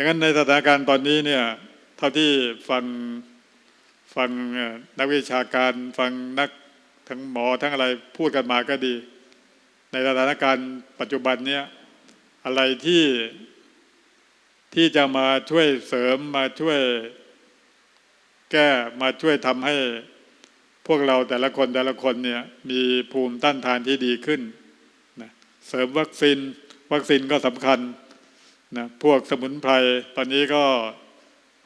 ดังนั้นในสถานการณ์ตอนนี้เนี่ยเท่าที่ฟังฟังนักวิชาการฟังนักทั้งหมอทั้งอะไรพูดกันมาก็ดี ในสถานการณ์ปัจจุบันเนี่ยอะไรที่ที่จะมาช่วยเสริมมาช่วยแก้มาช่วยทำให้พวกเราแต่ละคนแต่ละคนเนี่ยมีภูมิต้านทานที่ดีขึ้นนะเสริมวัคซีนวัคซีนก็สำคัญ นะพวกสมุนไพรตอนนี้ก็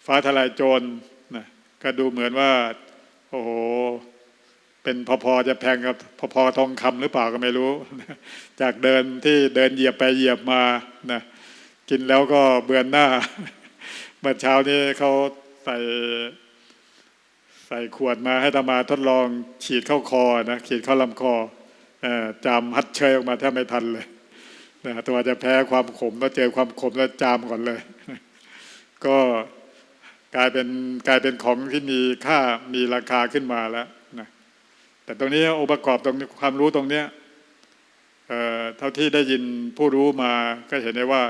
ฟ้าทลายโจรนะก็ดูเหมือนว่า โอ้โห เป็นพอๆจะแพงกับพอๆทองคำหรือเปล่าก็ไม่รู้ จากเดินที่เดินเหยียบไปเหยียบมานะกินแล้วก็เบือนหน้า เมื่อเช้านี้เขาใส่ใส่ขวดมาให้ตามาทดลองฉีดเข้าคอนะฉีดเข้าลำคอเอ่อจามฮัดเชยออกมาแทบไม่ทันเลย นะตัวจะแพ้ความขมแล้วเจอความขมแล้วจามก่อนเลย ก็กลายเป็นกลายเป็นของที่มีค่ามีราคาขึ้นมาแล้วนะแต่ตรงนี้องค์ประกอบตรงความรู้ตรงเนี้ยเเท่าที่ได้ยินผู้รู้มาก็เห็นได้ว่า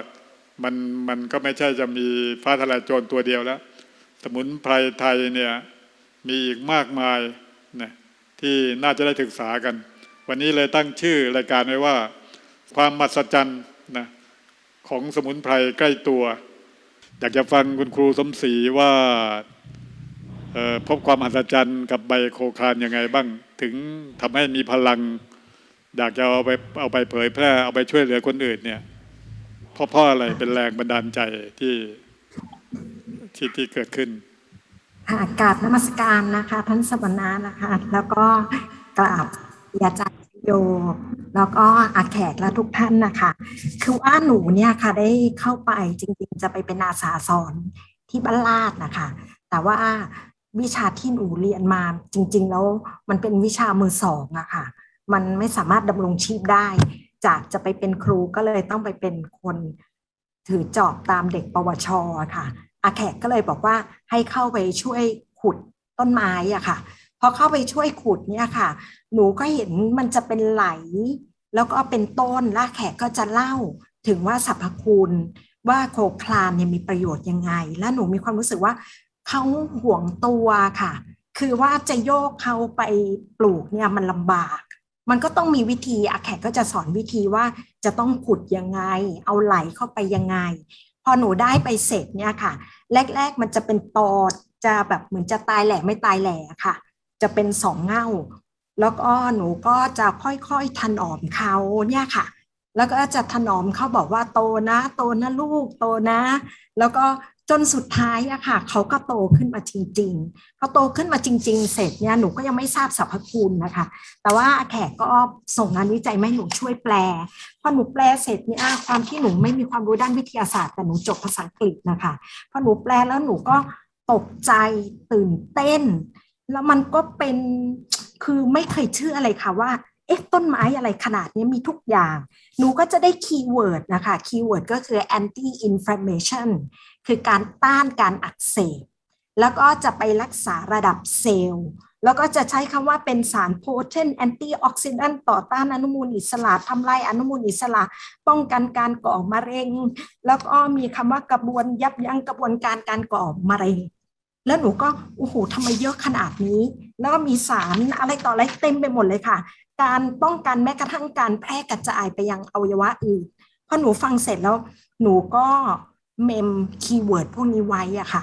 มันมันก็ไม่ใช่จะมีฟ้าทลายโจรตัวเดียวแล้ว สมุนไพรไทยเนี่ยมีอีกมากมายนะที่น่าจะได้ศึกษากัน วันนี้เลยตั้งชื่อรายการไว้ว่า ความมหัศจรรย์นะของสมุนไพรใกล้ตัว อยากจะฟังคุณครูสมศรีว่าพบความมหัศจรรย์กับใบโคคานยังไงบ้าง ถึงทำให้มีพลัง อยากจะเอาไปเอาไปเผยแพร่เอาไปช่วยเหลือคนอื่นเนี่ยเพราะเพราะอะไรเป็นแรงบันดาลใจที่ที่ที่เกิดขึ้นค่ะกราบนมัสการนะคะ ท่านสมณะนะคะ แล้วก็กราบอาจารย์โย แล้วก็อาแขกและทุกท่านนะคะ คือว่าหนูเนี่ยค่ะได้เข้าไปจริงๆ จะไปเป็นอาสาสอนที่บ้านลาดนะคะ แต่ว่าวิชาที่หนูเรียนมาจริง ๆ แล้วมันเป็นวิชามือสองอะค่ะ มันไม่สามารถดำรงชีพได้ จากจะไปเป็นครูก็เลยต้องไปเป็นคนถือจอบตามเด็กปวชะค่ะอาแขกก็เลยบอกว่าให้เข้าไปช่วยขุดต้นไม้อะค่ะ พอเข้าไปช่วยขุดเนี่ยค่ะ หนูก็เห็นมันจะเป็นไหล แล้วก็เป็นต้นแล้วอาแขกก็จะเล่าถึงว่าสรรพคุณว่าโคคลานเนี่ยมีประโยชน์ยังไง และหนูมีความรู้สึกว่าเขาห่วงตัวค่ะ คือว่าจะโยกเขาไปปลูกเนี่ยมันลำบาก มันก็ต้องมีวิธีอาแขกก็จะสอนวิธีว่าจะต้องขุดยังไง เอาไหลเข้าไปยังไง พอหนูได้ไปเสร็จเนี่ยค่ะ แรก ๆ มันจะเป็นตอจะแบบเหมือนจะตายแหล่ไม่ตายแหล่ค่ะ จะเป็นสองเง่า แล้วก็หนูก็จะค่อยๆถนอมเขาเนี่ยค่ะ แล้วก็จะถนอมเขาบอกว่าโตนะ โตนะลูกโตนะ แล้วก็จนสุดท้ายอะค่ะ เขาก็โตขึ้นมาจริงๆเขาโตขึ้นมาจริง ๆ เสร็จเนี่ยหนูก็ยังไม่ทราบสรรพคุณนะคะ แต่ว่าแขกก็ส่งงานวิจัยมาให้หนูช่วยแปลพอหนูแปลเสร็จเนี่ยความที่หนูไม่มีความรู้ด้านวิทยาศาสตร์แต่หนูจบภาษาอังกฤษนะคะพอหนูแปลแล้วหนูก็ตกใจตื่นเต้น แล้วมันก็เป็นคือไม่เคยเชื่อเลยค่ะว่าเอ๊ะต้นไม้อะไรขนาดนี้มีทุกอย่าง หนูก็จะได้คีย์เวิร์ดนะคะ คีย์เวิร์ดก็คือ anti inflammation คือการต้านการอักเสบ แล้วก็จะไปรักษาระดับเซลล์ แล้วก็จะใช้คำว่าเป็นสารโพเทนแอนตี้ออกซิแดนต์ต่อต้านอนุมูลอิสระทำลายอนุมูลอิสระ ป้องกันการก่อมะเร็ง แล้วก็มีคำว่ากระบวนยับยั้งกระบวนการการก่อมะเร็ง แล้วหนูก็โอ้โหทำไมเยอะขนาดนี้ แล้วก็มีสารอะไรต่ออะไรเต็มไปหมดเลยค่ะ การป้องกันแม้กระทั่งการแพร่กระจายไปยังอวัยวะอื่นพอหนูฟังเสร็จแล้ว หนูก็เมมคีย์เวิร์ดพวกนี้ไว้อะค่ะ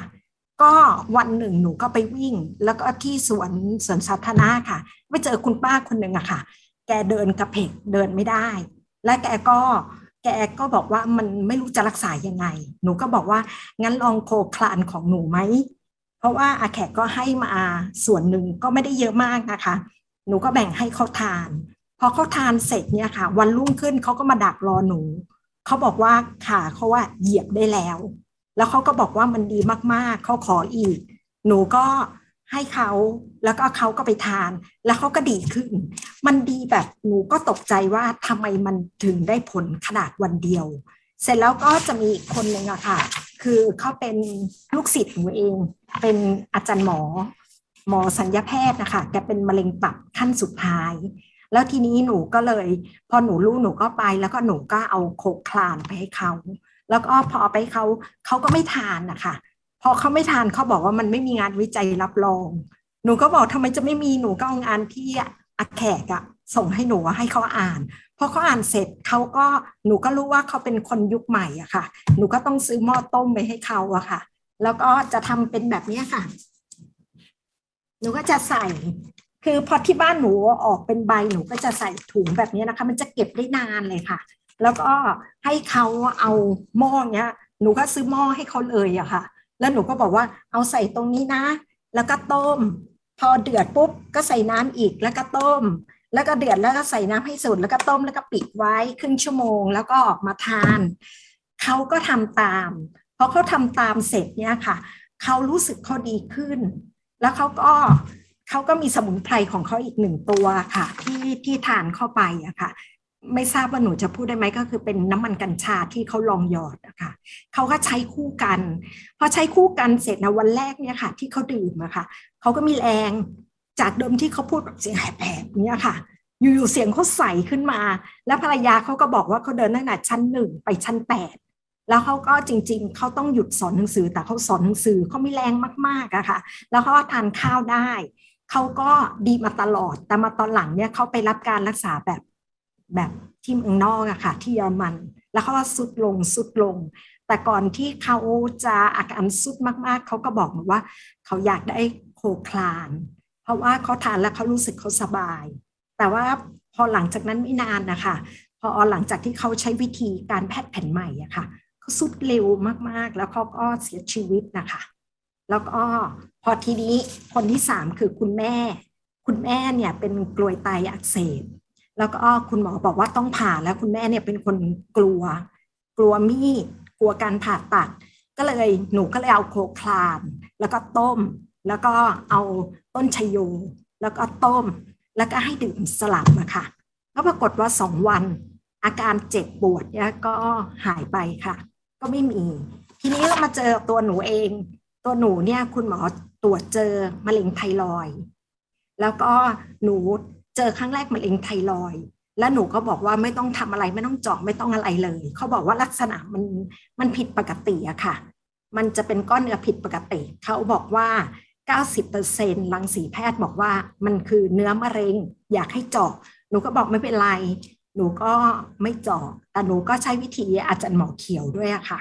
ก็วันหนึ่งหนูก็ไปวิ่ง แล้วก็ที่สวนสวนสาธารณะค่ะไปเจอคุณป้าคนหนึ่งอะค่ะ แกเดินกระเพกเดินไม่ได้ และแกก็แกก็บอกว่ามันไม่รู้จะรักษายังไง หนูก็บอกว่างั้นลองโคคลานของหนูไหม เพราะว่าอาแขกก็ให้มาส่วนหนึ่งก็ไม่ได้เยอะมากนะคะ หนูก็แบ่งให้เขาทานพอเขาทานเสร็จเนี่ยค่ะ วันรุ่งขึ้นเขาก็มาดักรอหนูเขาบอกว่าขาเขาว่าเหยียบได้แล้ว แล้วเขาก็บอกว่ามันดีมากๆเขาขออีก หนูก็ให้เขาแล้วก็เขาก็ไปทาน แล้วเขาก็ดีขึ้น มันดีแบบหนูก็ตกใจว่าทำไมมันถึงได้ผลขนาดวันเดียว เสร็จแล้วก็จะมีคนหนึ่งอะค่ะ คือเขาเป็นลูกศิษย์หนูเอง เป็นอาจารย์หมอ หมอสัญญาแพทย์นะคะแกเป็นมะเร็งตับขั้นสุดท้าย แล้วทีนี้หนูก็เลย พอหนูรู้หนูก็ไป แล้วก็หนูก็เอาโคคลานไปให้เขาแล้วก็พอไปเขาเขาก็ไม่ทานนะคะพอเขาไม่ทานเขาบอกว่ามันไม่มีงานวิจัยรับรอง หนูก็บอกทำไมจะไม่มีหนูก็เอางานที่อาแขกอะส่งให้หนูให้เขาอ่าน พอเขาอ่านเสร็จเขาก็หนูก็รู้ว่าเขาเป็นคนยุคใหม่อะค่ะ หนูก็ต้องซื้อหม้อต้มไปให้เขาอะค่ะ แล้วก็จะทำเป็นแบบเนี้ค่ะ หนูก็จะใส่ คือพอที่บ้านหนูออกเป็นใบหนูก็จะใส่ถุงแบบนี้นะคะ มันจะเก็บได้นานเลยค่ะ แล้วก็ให้เขาเอาหม้อเนี้ย หนูก็ซื้อหม้อให้เขาเลยอะค่ะ แล้วหนูก็บอกว่าเอาใส่ตรงนี้นะ แล้วก็ต้ม พอเดือดปุ๊บก็ใส่น้ำอีกแล้วก็ต้ม แล้วก็เดือดแล้วก็ใส่น้ำให้สุดแล้วก็ต้มแล้วก็ปิดไว้ครึ่งชั่วโมง แล้วก็ออกมาทานเขาก็ทำตามพอเขาทำตามเสร็จเนี่ยค่ะเขารู้สึกเขาดีขึ้น แล้วเขาก็เขาก็มีสมุนไพรของเขาอีกหนึ่งตัวค่ะ ที่ที่ทานเข้าไปอะค่ะ ไม่ทราบว่าหนูจะพูดได้ไหมก็คือเป็นน้ำมันกัญชาที่เขาลองหยอดอะค่ะเขาก็ใช้คู่กันพอใช้คู่กันเสร็จนะวันแรกเนี่ยค่ะ ที่เขาดื่มอะค่ะเขาก็มีแรง จากเดิมที่เขาพูดแบบเสียงแหบๆเนี่ยค่ะ อยู่ๆเสียงเขาใสขึ้นมา แล้วภรรยาเขาก็บอกว่าเขาเดินตั้งแต่ชั้นหนึ่งไปชั้นแปดแล้วเขาก็จริงๆ เขาต้องหยุดสอนหนังสือแต่เขาสอนหนังสือเขามีแรงมากๆอะค่ะ แล้วเขาก็ทานข้าวได้เขาก็ดีมาตลอด แต่มาตอนหลังเนี่ยเขาไปรับการรักษาแบบแบบที่เมืองนอกอะค่ะ ที่เยอรมัน แล้วเขาก็สุดลงสุดลง แต่ก่อนที่เขาจะอาการสุดมากๆ เขาก็บอกมาว่า เขาอยากได้โคคลาน ราะว่าเขาทานแล้วเขารู้สึกเขาสบาย แต่ว่าพอหลังจากนั้นไม่นานนะคะ พอหลังจากที่เขาใช้วิธีการแพทย์แผนใหม่อะค่ะเขาสุดเร็วมากๆ แล้วเขาก็เสียชีวิตนะคะ แล้วก็พอทีนี้คนที่สามคือคุณแม่ คุณแม่เนี่ยเป็นกลวยไตอักเสบ แล้วก็คุณหมอบอกว่าต้องผ่าแล้วคุณแม่เนี่ยเป็นคนกลัว กลัวมีดกลัวการผ่าตัด ก็เลยหนูก็เลยเอาโคคลาน แล้วก็ต้ม แล้วก็เอาต้นชโยแล้วก็ต้ม แล้วก็ให้ดื่มสลับนะคะก็ปรากฏว่าสองวัน อาการเจ็บปวดเนี่ยก็หายไปค่ะ ก็ไม่มี ทีนี้เรามาเจอตัวหนูเอง ตัวหนูเนี่ยคุณหมอตรวจเจอมะเร็งไทรอยแล้วก็หนูเจอครั้งแรกมะเร็งไทรอยแล้วหนูก็บอกว่าไม่ต้องทำอะไรไม่ต้องเจาะไม่ต้องอะไรเลย เขาบอกว่าลักษณะมันมันผิดปกติอะค่ะ มันจะเป็นก้อนเนื้อผิดปกติ เขาบอกว่า 90%รังสีแพทย์บอกว่ามันคือเนื้อมะเร็ง อยากให้เจาะหนูก็บอกไม่เป็นไร หนูก็ไม่เจาะแต่หนูก็ใช้วิธีอาจารย์หมอเขียวด้วยค่ะ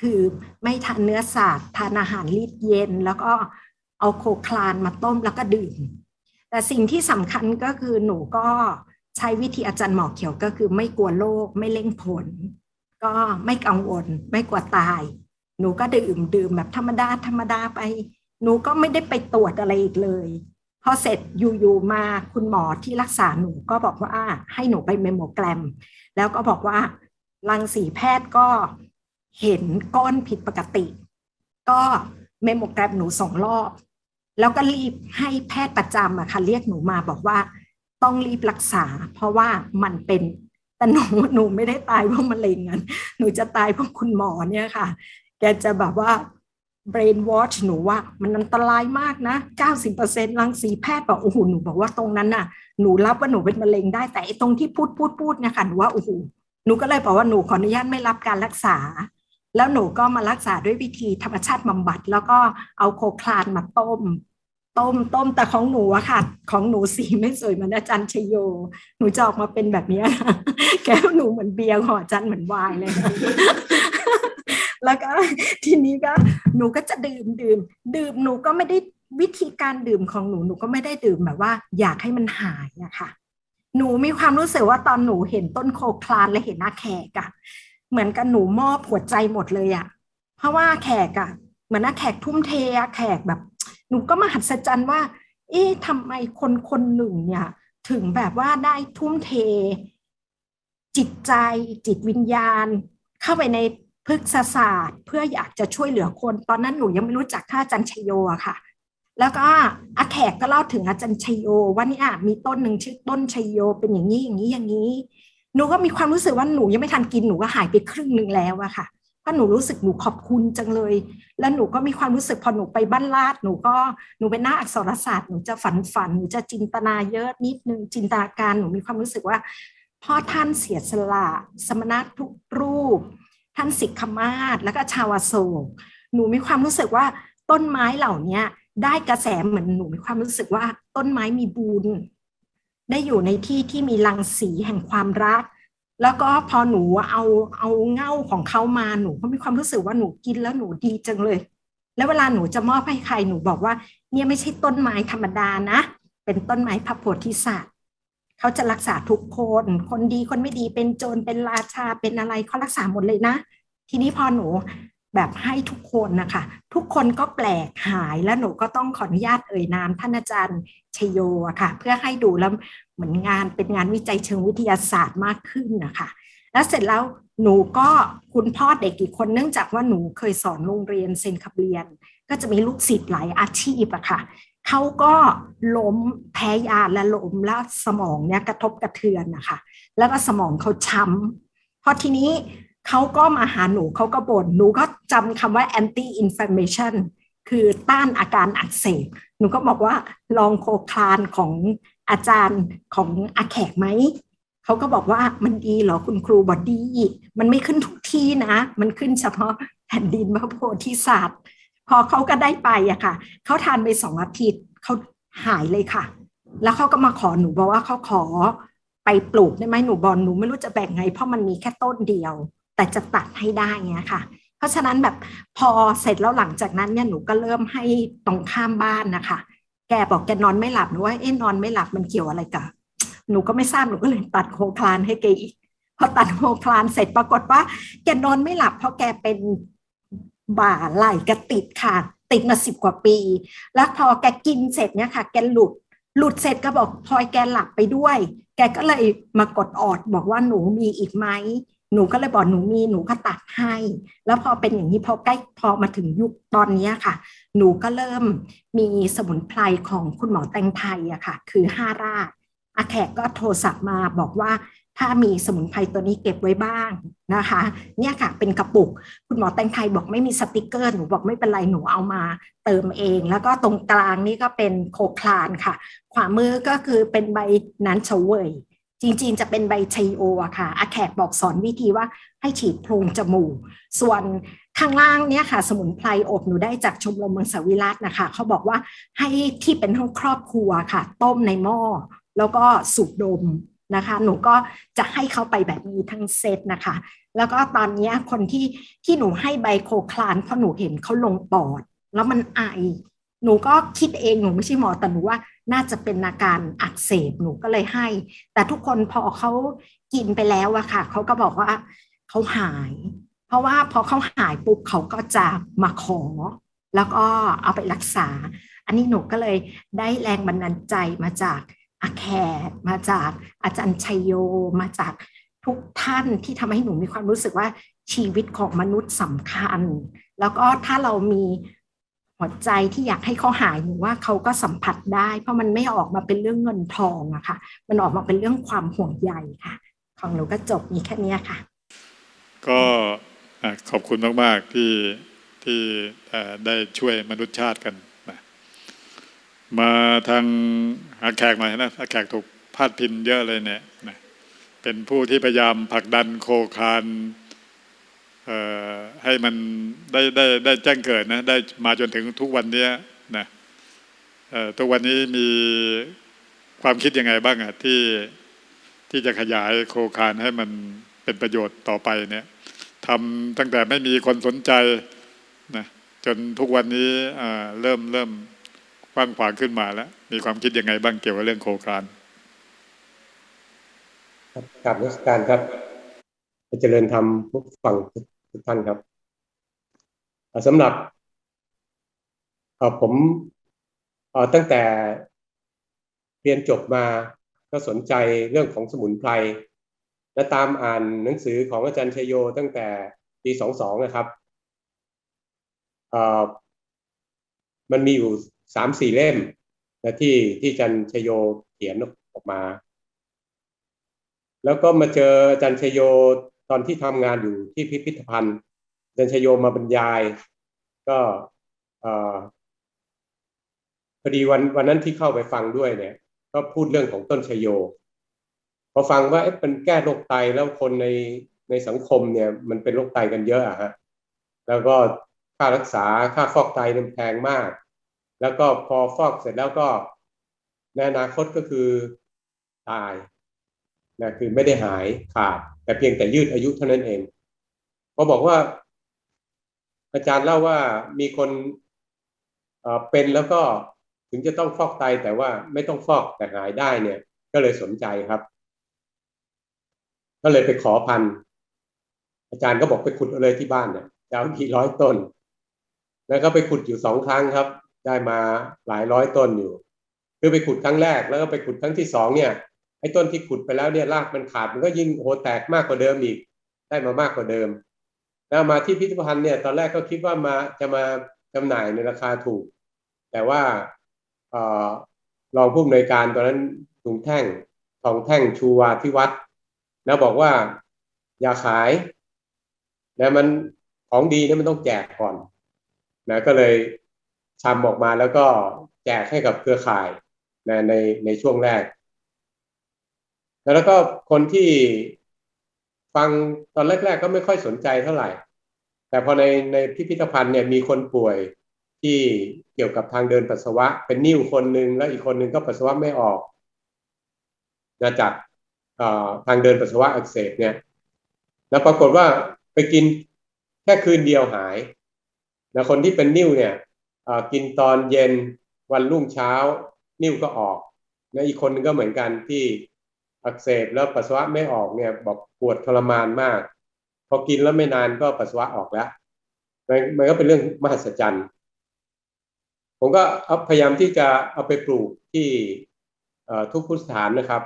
คือไม่ทานเนื้อสัตว์ทานอาหารรีดเย็น แล้วก็เอาโคคลานมาต้มแล้วก็ดื่ม แต่สิ่งที่สำคัญก็คือหนูก็ใช้วิธีอาจารย์หมอเขียวก็คือไม่กลัวโรคไม่เร่งผล ก็ไม่กังวล ไม่กลัวตาย หนูก็ดื่มดื่มแบบธรรมดาธรรมดาไป หนูก็ไม่ได้ไปตรวจอะไรอีกเลยพอเสร็จอยู่ๆมาคุณหมอที่รักษาหนูก็บอกว่าให้หนูไปเมมโมแกรม แล้วก็บอกว่ารังสีแพทย์ก็เห็นก้อนผิดปกติ ก็เมมโมแกรมหนูสองรอบ แล้วก็รีบให้แพทย์ประจำอะค่ะเรียกหนูมาบอกว่าต้องรีบรักษา เพราะว่ามันเป็นแต่หนูหนูไม่ได้ตายเพราะมะเร็งอะหนูจะตายเพราะคุณหมอเนี่ยค่ะ แกจะแบบว่า brain wash หนูว่ามันอันตรายมากนะ 90%รังสีแพทย์บอกโอ้โหหนูบอกว่าตรงนั้นน่ะหนูรับว่าหนูเป็นมะเร็งได้แต่ตรงที่พูดพูดพูดเนี่ยค่ะหนูว่าโอ้โหหนูก็เลยบอกว่าหนูขออนุญาตไม่รับการรักษา แล้วหนูก็มารักษาด้วยวิธีธรรมชาติบำบัด แล้วก็เอาโคคลานมาต้ม ต้มต้มแต่ของหนูอะค่ะ ของหนูสีไม่สวยเหมือนอาจารย์ชโย หนูจะออกมาเป็นแบบนี้แก้วหนูเหมือนเบียร์ของอจารย์เหมือนไวน์เลย แล้วก็ทีนี้ก็หนูก็จะดื่มดื่ม ดื่มหนูก็ไม่ได้วิธีการดื่มของหนูหนูก็ไม่ได้ดื่มแบบว่า อยากให้มันหายอะค่ะ หนูมีความรู้สึกว่าตอนหนูเห็นต้นโคคลานและเห็นหน้าแขกอะเหมือนกับหนูมอบหัวใจหมดเลยอะเพราะว่าแขกอะเหมือนหน้าแขกทุ่มเทอะแขกแบบ หนูก็มาหัศจรรย์ว่า เอ๊ะทำไมคนคนหนึ่งเนี่ย ถึงแบบว่าได้ทุ่มเทจิตใจจิตวิญญาณ เข้าไปใน พฤกษศาสตร์ เพื่ออยากจะช่วยเหลือคน ตอนนั้นหนูยังไม่รู้จักท่าอาจารย์ชโยอะค่ะ แล้วก็อาแขกก็เล่าถึงอาจารย์ชโยว่านี่ยมีต้นหนึ่งชื่อต้นชโยเป็นอย่างนี้อย่างนี้อย่างนี้ หนูก็มีความรู้สึกว่าหนูยังไม่ทันกินหนูก็หายไปครึ่งหนึ่งแล้วอะค่ะเพราะหนูรู้สึกหนูขอบคุณจังเลย แล้วหนูก็มีความรู้สึกพอหนูไปบ้านลาดหนูก็หนูเป็นนักอักษรศาสตร์หนูจะฝันฝันหนูจะจินตนาเยอะนิดนึงจินตนาการหนูมีความรู้สึกว่าพ่อท่านเสียสละ สมณะทุกรูป ท่านสิกขมาศแล้วก็ชาวโศกหนูมีความรู้สึกว่าต้นไม้เหล่านี้ได้กระแสเหมือนหนูมีความรู้สึกว่าต้นไม้มีบุญได้อยู่ในที่ที่มีรังสีแห่งความรัก แล้วก็พอหนูเอาเอาเง่าของเขามาหนูก็มีความรู้สึกว่าหนูกินแล้วหนูดีจังเลย แล้วเวลาหนูจะมอบให้ใครหนูบอกว่า เนี่ยไม่ใช่ต้นไม้ธรรมดานะ เป็นต้นไม้พระโพธิสัตว์ เขาจะรักษาทุกคน คนดีคนไม่ดีเป็นโจรเป็นราชาเป็นอะไรเขารักษาหมดเลยนะ ทีนี้พอหนูแบบให้ทุกคนนะคะทุกคนก็แปลกหายแล้วหนูก็ต้องขออนุญาตเอ่ยนามท่านอาจารย์ชโยอะค่ะ เพื่อให้ดูแล้วเหมือนงานเป็นงานวิจัยเชิงวิทยาศาสตร์มากขึ้นนะคะแล้วเสร็จแล้วหนูก็คุณพ่อเด็กอีกคนเนื่องจากว่าหนูเคยสอนโรงเรียนเซนคับเรียน ก็จะมีลูกศิษย์หลายอาชีพอะค่ะ เขาก็ล้มแพ้ยาและล้มแล้วสมองเนี่ยกระทบกระเทือนนะคะแล้วก็สมองเขาช้ำพอทีนี้เขาก็มาหาหนูเขาก็บ่นหนูก็จำคำว่า anti inflammation คือต้านอาการอักเสบหนูก็บอกว่าลองโคคลานของอาจารย์ของอาแขกไหมเขาก็บอกว่ามันดีเหรอคุณครูบอกดีมันไม่ขึ้นทุกที่นะ มันขึ้นเฉพาะแผ่นดินพระโพธิสัตว์ พอเขาก็ได้ไปอะค่ะเขาทานไปสองอาทิตย์เขาหายเลยค่ะ แล้วเขาก็มาขอหนูบอกว่าเขาขอไปปลูกได้ไหมหนูบอลหนูไม่รู้จะแบ่งไง เพราะมันมีแค่ต้นเดียว แต่จะตัดให้ได้เงี้ยค่ะ เพราะฉะนั้นแบบพอเสร็จแล้วหลังจากนั้นเนี่ยหนูก็เริ่มให้ตรงข้ามบ้านนะคะ แกบอกแกนอนไม่หลับหนูว่าเอ๊ะนอนไม่หลับมันเกี่ยวอะไรกับหนูก็ไม่ทราบหนูก็เลยตัดโคคลานให้แกอีกพอตัดโคคลานเสร็จปรากฏว่า แกนอนไม่หลับเพราะแกเป็น บ่าไหล่กระติดค่ะ ติดมาสิบกว่าปี แล้วพอแกกินเสร็จเนี่ยค่ะ แกหลุด หลุดเสร็จก็บอกพลอยแกหลับไปด้วย แกก็เลยมากดออดบอกว่าหนูมีอีกไหมหนูก็เลยบอกหนูมีหนูก็ตัดให้ แล้วพอเป็นอย่างนี้พอใกล้พอมาถึงยุคตอนนี้ค่ะ หนูก็เริ่มมีสมุนไพรของคุณหมอแตงไทยอะค่ะ คือห้ารากอาแขกก็โทรศัพท์มาบอกว่า ถ้ามีสมุนไพรตัวนี้เก็บไว้บ้างนะคะ เนี่ยค่ะเป็นกระปุก คุณหมอแตงไทยบอกไม่มีสติกเกอร์หนูบอกไม่เป็นไรหนูเอามาเติมเอง แล้วก็ตรงกลางนี่ก็เป็นโคคลานค่ะ ขวามือก็คือเป็นใบนันเฉวยจริงๆ จะเป็นใบไชโออะค่ะอาแขกบอกสอนวิธีว่าให้ฉีดโพรงจมูก ส่วนข้างล่างเนี่ยค่ะ สมุนไพรอบหนูได้จากชมรมเมืองสวิรัตนะคะ เขาบอกว่าให้ที่เป็นห้องครอบครัวค่ะ ต้มในหม้อแล้วก็สูบดม นะคะ หนูก็จะให้เขาไปแบบนี้ทั้งเซตนะคะ แล้วก็ตอนนี้คนที่ที่หนูให้ใบโคคลานเพราะหนูเห็นเขาลงปอด แล้วมันไอ หนูก็คิดเองหนูไม่ใช่หมอแต่หนูว่าน่าจะเป็นอาการอักเสบหนูก็เลยให้ แต่ทุกคนพอเขากินไปแล้วอะค่ะเขาก็บอกว่าเขาหาย เพราะว่าพอเขาหายปุ๊บเขาก็จะมาขอ แล้วก็เอาไปรักษา อันนี้หนูก็เลยได้แรงบันดาลใจมาจาก อาแขกมาจากอาจารย์ชัยโย มาจากทุกท่านที่ทำให้หนูมีความรู้สึกว่าชีวิตของมนุษย์สำคัญ แล้วก็ถ้าเรามีหัวใจที่อยากให้เขาหายหนูว่าเขาก็สัมผัสได้ เพราะมันไม่ออกมาเป็นเรื่องเงินทองอะค่ะ มันออกมาเป็นเรื่องความห่วงใยค่ะ ของหนูก็จบมีแค่นี้ค่ะ ก็ขอบคุณมาก ๆ ที่ที่ได้ช่วยมนุษยชาติกัน มาทางอาแขกหน่อยนะอาแขกถูกพาดพินเยอะเลยเนี่ยนะเป็นผู้ที่พยายามผลักดันโคคานให้มันได้ได้ได้แจ้งเกิดนะได้มาจนถึงทุกวันนี้นะทุกวันนี้มีความคิดยังไงบ้างอะที่ที่จะขยายโคคานให้มันเป็นประโยชน์ต่อไปเนี่ยทำตั้งแต่ไม่มีคนสนใจนะจนทุกวันนี้เริ่มเริ่ม กว้างขวางขึ้นมาแล้ว มีความคิดยังไงบ้างเกี่ยวกับเรื่องโคคานครับกราบนมัสการครับเจริญธรรมผู้ฟังทุกท่านครับสำหรับเออผมเออตั้งแต่เรียนจบมาก็สนใจเรื่องของสมุนไพรและตามอ่านหนังสือของอาจารย์ชยโยตั้งแต่ปีสองสองนะครับเออมันมีอยู่ สามสี่เล่มนะที่ที่จารย์ชโยเขียนออกมา แล้วก็มาเจอจารย์ชโยตอนที่ทำงานอยู่ที่พิพิธภัณฑ์จารย์ชโยมาบรรยาย ก็พอดีวันวันนั้นที่เข้าไปฟังด้วยเนี่ย ก็พูดเรื่องของต้นชโย พอฟังว่าเอ๊ะมันแก้โรคไตแล้วคนในในสังคมเนี่ย มันเป็นโรคไตกันเยอะอะฮะแล้วก็ค่ารักษาค่าฟอกไตเนี่ยแพงมาก แล้วก็พอฟอกเสร็จแล้วก็ในอนาคตก็คือตายนะคือไม่ได้หายขาด แต่เพียงแต่ยืดอายุเท่านั้นเองพอบอกว่า อาจารย์เล่าว่ามีคนเอ่อเป็นแล้วก็ถึงจะต้องฟอกไตแต่ว่าไม่ต้องฟอกแต่หายได้เนี่ย ก็เลยสนใจครับ ก็เลยไปขอพันอาจารย์ก็บอกไปขุดเอาเลยที่บ้านเนี่ยจะเอากี่ร้อยต้น แล้วก็ไปขุดอยู่สองครั้งครับ ได้มาหลายร้อยต้นอยู่ คือไปขุดครั้งแรกแล้วก็ไปขุดครั้งที่สองเนี่ยไอ้ต้นที่ขุดไปแล้วเนี่ยรากมันขาดมันก็ยิ่งโหแตกมากกว่าเดิมอีก ได้มามากกว่าเดิม แล้วมาที่พิพิธภัณฑ์เนี่ยตอนแรกก็คิดว่ามาจะมาจำหน่ายในราคาถูก แต่ว่าออรองผู้อำนวยการตอนนั้นถุงแท่งทองแท่งชูวาที่วัด แล้วบอกว่าอย่าขายนะมันของดีเนี่มันต้องแจกก่อนนะก็เลย ทำออกมาแล้วก็แจกให้กับเครือข่ายนะในในช่วงแรก แล้วก็คนที่ฟังตอนแรก ๆ ก็ไม่ค่อยสนใจเท่าไหร่ แต่พอในในพิพิธภัณฑ์เนี่ยมีคนป่วยที่เกี่ยวกับทางเดินปัสสาวะ เป็นนิ่วคนหนึ่งแล้วอีกคนหนึ่งก็ปัสสาวะไม่ออกนะจากทางเดินปัสสาวะอักเสบเนี่ย แล้วปรากฏว่าไปกินแค่คืนเดียวหายนะคนที่เป็นนิ่วเนี่ย กินตอนเย็นวันรุ่งเช้า นิ่วก็ออกนะอีกคนนึงก็เหมือนกันที่อักเสบแล้วปัสสาวะไม่ออกเนี่ยบอกปวดทรมานมาก พอกินแล้วไม่นานก็ปัสสาวะออกแล้วมันก็เป็นเรื่องมหัศจรรย์ ผมก็พยายามที่จะเอาไปปลูกที่ทุกพุทธสถานนะครับ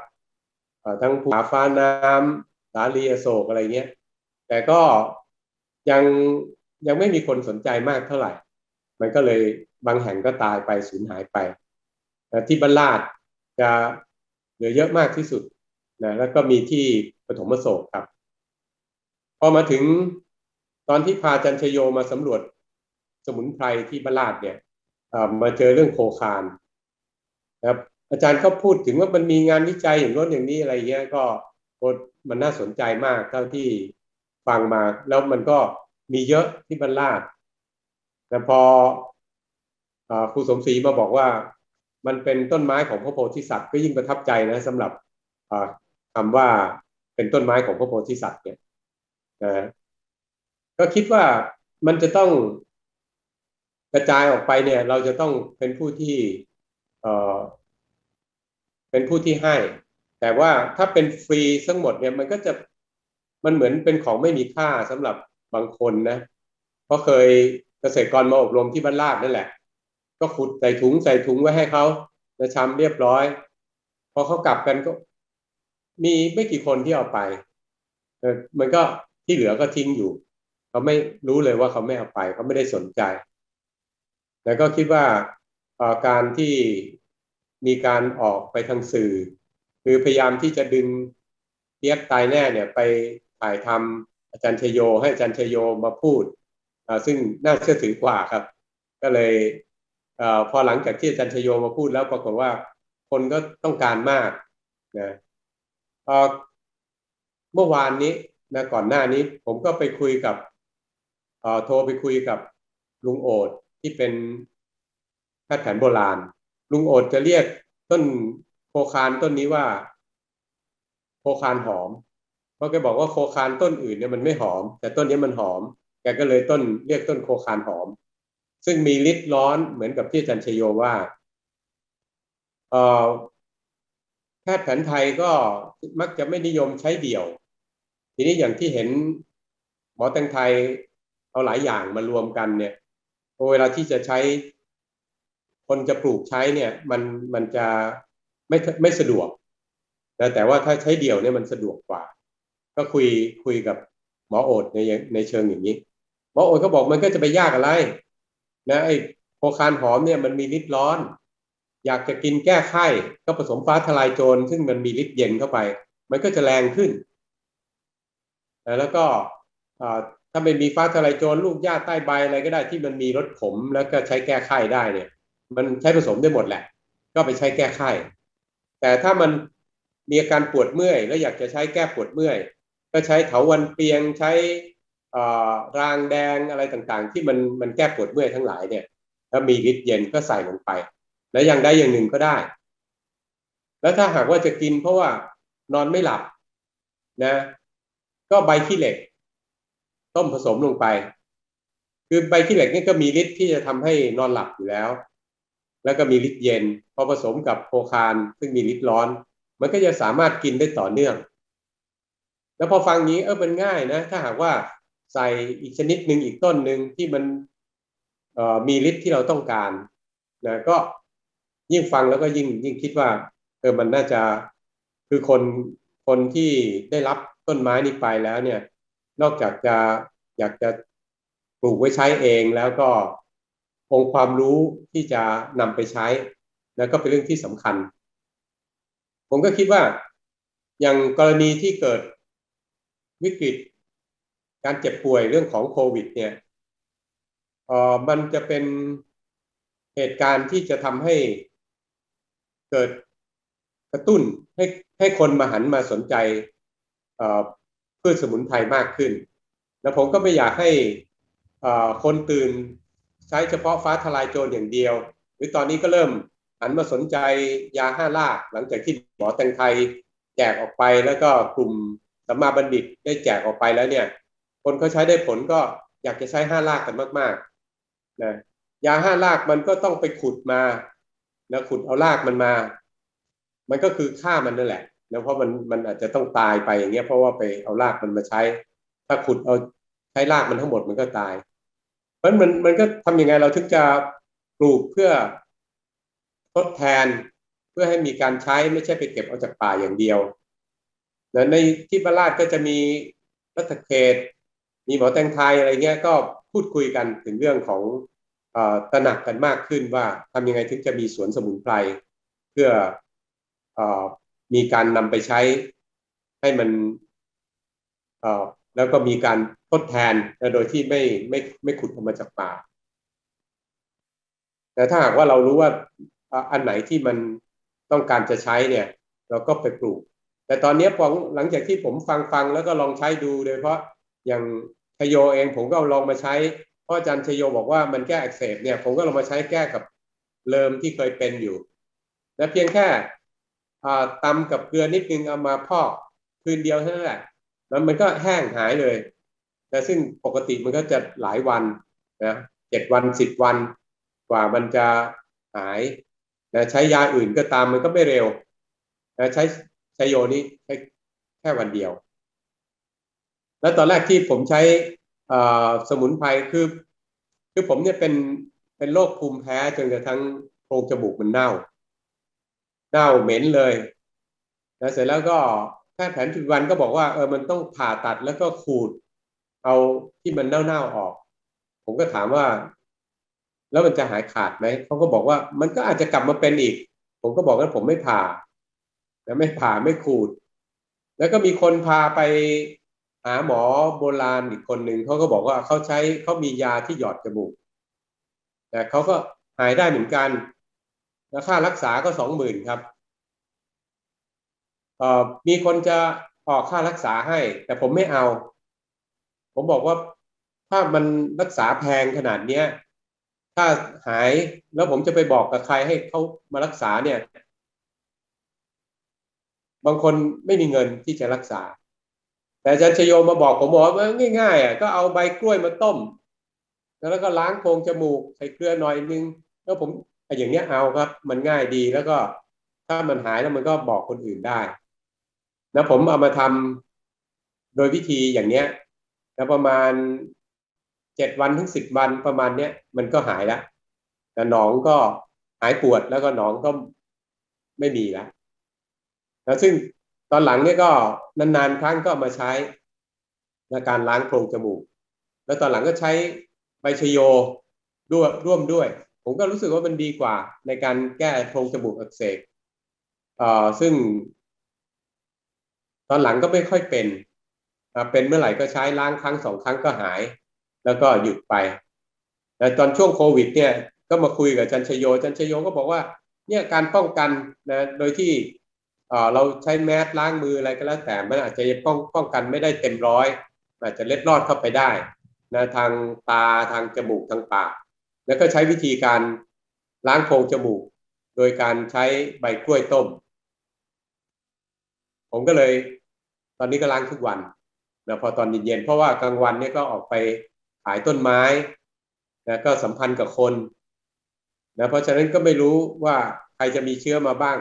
ทั้งภูผาฟ้าน้ำสาลีอโศกอะไรเงี้ย แต่ก็ยังยังไม่มีคนสนใจมากเท่าไหร่ มันก็เลยบางแห่งก็ตายไปสูญหายไปที่บรรลาดจะเหลือเยอะมากที่สุดนะแล้วก็มีที่ปฐมโศกครับ พอมาถึงตอนที่พาจันชโยมาสำรวจสมุนไพรที่บรรลาดเนี่ยมาเจอเรื่องโคคานนะครับอาจารย์ก็พูดถึงว่ามันมีงานวิจัยอย่างโน้นอย่างนี้อะไรเงี้ยก็มันน่าสนใจมากเท่าที่ฟังมา แล้วมันก็มีเยอะที่บรรลาด แต่พอครูสมศรีมาบอกว่ามันเป็นต้นไม้ของพระโพธิสัตว์ก็ยิ่งประทับใจนะสำหรับคำว่าเป็นต้นไม้ของพระโพธิสัตว์เนี่ยนะก็คิดว่ามันจะต้องกระจายออกไปเนี่ย เราจะต้องเป็นผู้ที่เออเป็นผู้ที่ให้ แต่ว่าถ้าเป็นฟรีทั้งหมดเนี่ยมันก็จะมันเหมือนเป็นของไม่มีค่าสำหรับบางคนนะเพราะเคย เกษตรกรมาอบรมที่บ้านลาดนั่นแหละ ก็ขุดใส่ถุงใส่ถุงไว้ให้เขาจะชำเรียบร้อย พอเขากลับกันก็ มีไม่กี่คนที่เอาไปมันก็ที่เหลือก็ทิ้งอยู่เขาไม่รู้เลยว่าเขาไม่เอาไปเขาไม่ได้สนใจ แล้วก็คิดว่าการที่มีการออกไปทางสื่อ คือพยายามที่จะดึงเทียบตายแน่เนี่ยไปถ่ายทำอาจารย์ชโย ให้อาจารย์ชโยมาพูด ซึ่งน่าเชื่อถือกว่าครับ ก็เลยอพอหลังจากที่อาจารย์ชโยมาพูดแล้วปรากฏว่าคนก็ต้องการมากนะเมื่อวานนี้นะก่อนหน้านี้ผมก็ไปคุยกับโทรไปคุยกับลุงโอดที่เป็นแพทย์แผนโบราณ ลุงโอดจะเรียกต้นโคคานต้นนี้ว่า โคคานหอมเพราะแกบอกว่าโคคานต้นอื่นเนี่ยมันไม่หอม แต่ต้นนี้มันหอม แกก็เลยต้นเรียกต้นโคคานหอม ซึ่งมีฤทธิ์ร้อนเหมือนกับที่อาจารย์ชโยว่าแพทย์แผนไทยก็มักจะไม่นิยมใช้เดี่ยว ทีนี้อย่างที่เห็นหมอแตงไทยเอาหลายอย่างมารวมกันเนี่ยเวลาที่จะใช้ คนจะปลูกใช้เนี่ย มันมันจะไม่ไม่สะดวกนะแต่ว่าถ้าใช้เดี่ยวเนี่ยมันสะดวกกว่า ก็คุยคุยกับหมอโอดในในเชิงอย่างนี้ หมอโอดก็บอกมันก็จะไปยากอะไร นะไอ้โคคานหอมเนี่ยมันมีฤทธิ์ร้อน อยากจะกินแก้ไข้ก็ผสมฟ้าทลายโจรซึ่งมันมีฤทธิ์เย็นเข้าไป มันก็จะแรงขึ้นแล้วก็ถ้าไม่มีฟ้าทลายโจรลูกหญ้าใต้ใบอะไรก็ได้ที่มันมีรสขมแล้วก็ใช้แก้ไข้ได้เนี่ย มันใช้ผสมได้หมดแหละ ก็ไปใช้แก้ไข้แต่ถ้ามันมีอาการปวดเมื่อย แล้วอยากจะใช้แก้ปวดเมื่อย ก็ใช้เถาวันเปียงใช้ รางแดงอะไรต่างๆ ที่มันมันแก้ปวดเมื่อยทั้งหลายเนี่ยแล้วมีฤทธิ์เย็นก็ใส่ลงไป แล้วอย่างใดอย่างหนึ่งก็ได้ แล้วถ้าหากว่าจะกินเพราะว่านอนไม่หลับนะ ก็ใบขี้เหล็ก ต้มผสมลงไป คือใบขี้เหล็กนี่ก็มีฤทธิ์ที่จะทำให้นอนหลับอยู่แล้ว แล้วก็มีฤทธิ์เย็น พอผสมกับโคคานซึ่งมีฤทธิ์ร้อน มันก็จะสามารถกินได้ต่อเนื่อง แล้วพอฟังนี้เออมันง่ายนะ ถ้าหากว่า ใส่อีกชนิดหนึ่งอีกต้นหนึ่งที่มันมีฤทธิ์ที่เราต้องการนะก็ยิ่งฟังแล้วก็ยิ่งยิ่งคิดว่าเออมันน่าจะคือคนคนที่ได้รับต้นไม้นี้ไปแล้วเนี่ย นอกจากจะอยากจะปลูกไว้ใช้เองแล้วก็องค์ความรู้ที่จะนำไปใช้แล้วก็เป็นเรื่องที่สำคัญ ผมก็คิดว่าอย่างกรณีที่เกิดวิกฤต การเจ็บป่วยเรื่องของโควิด เนี่ยเออมันจะเป็นเหตุการณ์ที่จะทำให้เกิดกระตุ้นให้ให้คนมาหันมาสนใจพืชสมุนไพรมากขึ้น แล้วผมก็ไม่อยากให้คนตื่นใช้เฉพาะฟ้าทลายโจรอย่างเดียว หรือตอนนี้ก็เริ่มหันมาสนใจยาห้าลากหลังจากที่หมอแตงไทยแจกออกไปแล้วก็กลุ่มสัมมาบัณฑิตได้แจกออกไปแล้วเนี่ย คนเขาใช้ได้ผลก็อยากจะใช้ห้าลากกันมากๆนะยาห้าลากมันก็ต้องไปขุดมาแล้วขุดเอารากมันมา มันก็คือฆ่ามันนั่นแหละแล้วเพราะมันมันอาจจะต้องตายไปอย่างเงี้ยเพราะว่าไปเอารากมันมาใช้ ถ้าขุดเอาใช้รากมันทั้งหมดมันก็ตาย เพราะมันมันก็ทำยังไงเราถึงจะปลูกเพื่อทดแทนเพื่อให้มีการใช้ไม่ใช่ไปเก็บเอาจากป่าอย่างเดียวนะในที่บาลาดก็จะมีรัฐเขต มีหมอแตงไทยอะไรเงี้ยก็พูดคุยกันถึงเรื่องของอตระหนักกันมากขึ้นว่าทำยังไงถึงจะมีสวนสมุนไพรเพื่ออมีการนำไปใช้ให้มันแล้วก็มีการทดแทนโดยที่ไม่ไม่ไม่ขุดออกมาจากป่าแต่ถ้าหากว่าเรารู้ว่าอันไหนที่มันต้องการจะใช้เนี่ย เราก็ไปปลูก แต่ตอนนี้พอหลังจากที่ผมฟังฟังแล้วก็ลองใช้ดูโดยเฉพาะ อย่างชโยเองผมก็ลองมาใช้เพราะอาจารย์ชโยบอกว่ามันแก้อักเสบเนี่ยผมก็ลองมาใช้แก้กับเลิมที่เคยเป็นอยู่และเพียงแค่ตำกับเกลือนิดนึงเอามาพอกคืนเดียวเท่านั้นแหละแล้วมันก็แห้งหายเลยแต่ซึ่งปกติมันก็จะหลายวันนะเจ็ดวันสิบวันกว่ามันจะหายนะใช้ยาอื่นก็ตามมันก็ไม่เร็วนะใช้ชโยนี้แค่แค่วันเดียว แล้วตอนแรกที่ผมใช้สมุนไพรคือคือผมเนี่ยเป็นเป็นโรคภูมิแพ้จนกระทั่งโพรงจมูกมันเน่า เน่าเหม็นเลยแล้วเสร็จแล้วก็แพทย์แผนปัจจุบันก็บอกว่าเออมันต้องผ่าตัดแล้วก็ขูด เอาที่มันเน่าๆออก ผมก็ถามว่า แล้วมันจะหายขาดไหมเขาก็บอกว่ามันก็อาจจะกลับมาเป็นอีก ผมก็บอกว่าผมไม่ผ่าแล้วไม่ผ่าไม่ขูด แล้วก็มีคนพาไป หาหมอโบราณอีกคนหนึ่งเขาก็บอกว่าเขาใช้เขามียาที่หยอดจมูกแต่เขาก็หายได้เหมือนกันแล้วค่ารักษาก็สองหมื่นครับเอ่อมีคนจะออกค่ารักษาให้ แต่ผมไม่เอา ผมบอกว่าถ้ามันรักษาแพงขนาดเนี้ย ถ้าหายแล้วผมจะไปบอกกับใครให้เขามารักษาเนี่ย บางคนไม่มีเงินที่จะรักษา แต่อาจารย์ชโยมาบอกผมบอกว่าง่ายๆอะก็เอาใบกล้วยมาต้ม แล้วก็ล้างโพรงจมูกใส่เกลือหน่อยนึง แล้วผมอย่างเนี้ยเอาครับ มันง่ายดีแล้วก็ถ้ามันหายแล้วมันก็บอกคนอื่นได้แล้วผมเอามาทำโดยวิธีอย่างเนี้ยแล้วประมาณเจ็ดวันถึงสิบวันประมาณเนี้ยมันก็หายแล้วแต่หนองก็หายปวดแล้วก็หนองก็ไม่มีแล้วแล้วซึ่ง ตอนหลังเนี่ยก็นานๆ ครั้งก็มาใช้ในการล้างโพรงจมูก แล้วตอนหลังก็ใช้ใบชโยด้วยร่วมด้วย ผมก็รู้สึกว่ามันดีกว่าในการแก้โพรงจมูกอักเสบเอ่อซึ่ง ตอนหลังก็ไม่ค่อยเป็นเป็นเมื่อไหร่ก็ใช้ล้างครั้งสองครั้งก็หาย แล้วก็หยุดไปแต่ตอนช่วงโควิด เนี่ยก็มาคุยกับจันชโยจันชโยก็บอกว่า เนี่ยการป้องกันนะโดยที่ เราใช้แมสล้างมืออะไรก็แล้วแต่มันอาจจะป้องป้องกันไม่ได้เต็มร้อยอาจจะเล็ดลอดเข้าไปได้นะทางตาทางจมูกทางปาก แล้วก็ใช้วิธีการล้างโพรงจมูก โดยการใช้ใบกล้วยต้ม ผมก็เลย ตอนนี้ก็ล้างทุกวันนะพอตอนเย็นๆเพราะว่ากลางวันเนี่ยก็ออกไปขายต้นไม้นะก็สัมพันธ์กับคนนะเพราะฉะนั้นก็ไม่รู้ว่าใครจะมีเชื้อมาบ้าง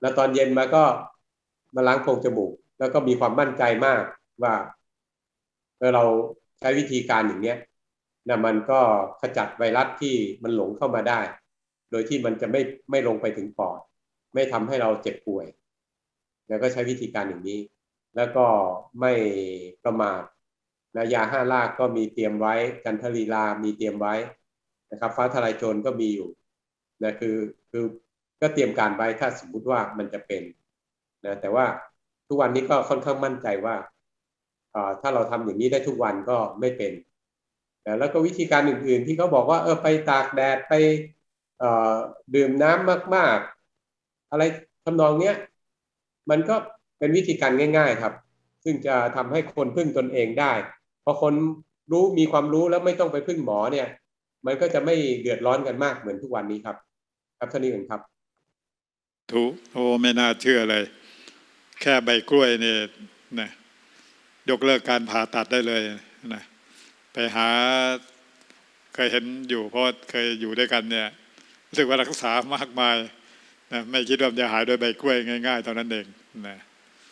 แล้วตอนเย็นมาก็มาล้างโพรงจมูก แล้วก็มีความมั่นใจมากว่าเออเราใช้วิธีการอย่างเนี้ยนะมันก็ขจัดไวรัสที่มันหลงเข้ามาได้ โดยที่มันจะไม่ไม่ลงไปถึงปอด ไม่ทำให้เราเจ็บป่วย แล้วก็ใช้วิธีการอย่างนี้ แล้วก็ไม่ประมาทนะยาห้าลากก็มีเตรียมไว้ กันทลีลามีเตรียมไว้นะครับ ฟ้าทลายโจรก็มีอยู่นะคือคือ ก็เตรียมการไว้ถ้าสมมุติว่ามันจะเป็นนะแต่ว่าทุกวันนี้ก็ค่อนข้างมั่นใจว่าถ้าเราทำอย่างนี้ได้ทุกวันก็ไม่เป็นนะแล้วก็วิธีการอื่น ๆ ที่เขาบอกว่าเออไปตากแดดไปดื่มน้ำมาก ๆ อะไรทำนองเนี้ยมันก็เป็นวิธีการง่าย ๆครับ ซึ่งจะทำให้คนพึ่งตนเองได้พอคนรู้มีความรู้แล้วไม่ต้องไปพึ่งหมอเนี่ย มันก็จะไม่เดือดร้อนกันมากเหมือนทุกวันนี้ครับ ครับท่านนี้เองครับ ถูโอ้ไม่น่าเชื่อเลย แค่ใบกล้วยเนี่ยนะยกเลิกการผ่าตัดได้เลยนะไปหาเคยเห็นอยู่เพราะเคยอยู่ด้วยกันเนี่ยรู้สึกว่ารักษามากมายนะไม่คิดว่าจะหายโดยใบกล้วยง่าย ๆ เท่านั้นเองนะ